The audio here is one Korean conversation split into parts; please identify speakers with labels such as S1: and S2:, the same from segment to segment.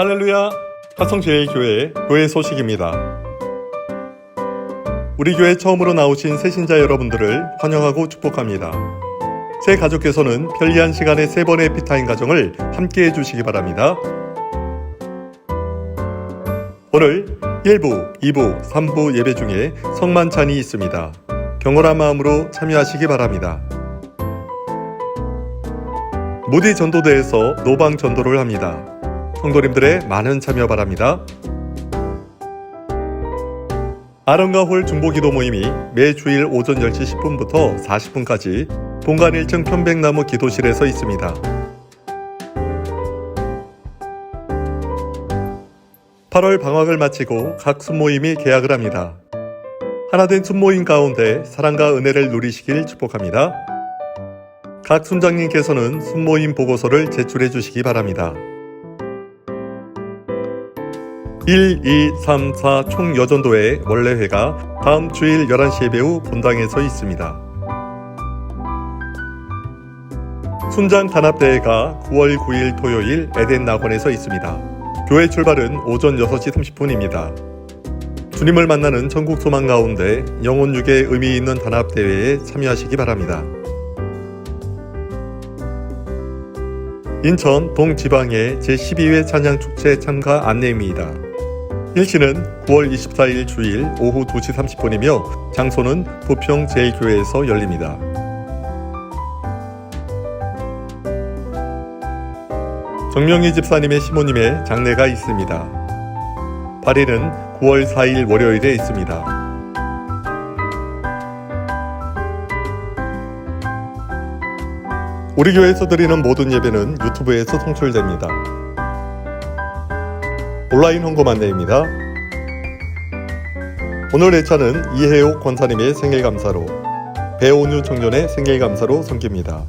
S1: 할렐루야! 화성제일 교회 교회 소식입니다. 우리 교회 처음으로 나오신 새신자 여러분들을 환영하고 축복합니다. 새 가족께서는 편리한 시간에 세 번의 피타임 가정을 함께 해주시기 바랍니다. 오늘 1부, 2부, 3부 예배 중에 성만찬이 있습니다. 경건한 마음으로 참여하시기 바랍니다. 모디 전도대에서 노방 전도를 합니다. 성도님들의 많은 참여 바랍니다. 아름가 홀 중보기도 모임이 매 주일 오전 10시 10분부터 40분까지 본관 1층 편백나무 기도실에서 있습니다. 8월 방학을 마치고 각 순모임이 개학을 합니다. 하나된 순모임 가운데 사랑과 은혜를 누리시길 축복합니다. 각 순장님께서는 순모임 보고서를 제출해 주시기 바랍니다. 1, 2, 3, 4 총 여전도의 원래 회가 다음 주일 11시 배후 본당에서 있습니다. 순장 단합대회가 9월 9일 토요일 에덴 낙원에서 있습니다. 교회 출발은 오전 6시 30분입니다. 주님을 만나는 전국 소망 가운데 영혼 육에 의미 있는 단합대회에 참여하시기 바랍니다. 인천 동지방의 제12회 찬양축제 참가 안내입니다. 일시는 9월 24일 주일 오후 2시 30분이며 장소는 부평 제1교회에서 열립니다. 정명희 집사님의 시모님의 장례가 있습니다. 발일은 9월 4일 월요일에 있습니다. 우리 교회에서 드리는 모든 예배는 유튜브에서 송출됩니다. 온라인 홍보 안내입니다. 오늘 예차는 이혜옥 권사님의 생일 감사로 배온유 청년의 생일 감사로 섬깁니다.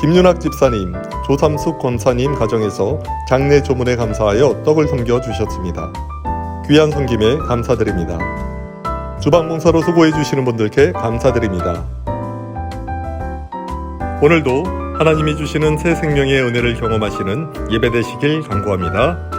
S1: 김윤학 집사님, 조삼숙 권사님 가정에서 장례 조문에 감사하여 떡을 섬겨 주셨습니다. 귀한 섬김에 감사드립니다. 주방봉사로 수고해 주시는 분들께 감사드립니다. 오늘도 하나님이 주시는 새 생명의 은혜를 경험하시는 예배 되시길 간구합니다.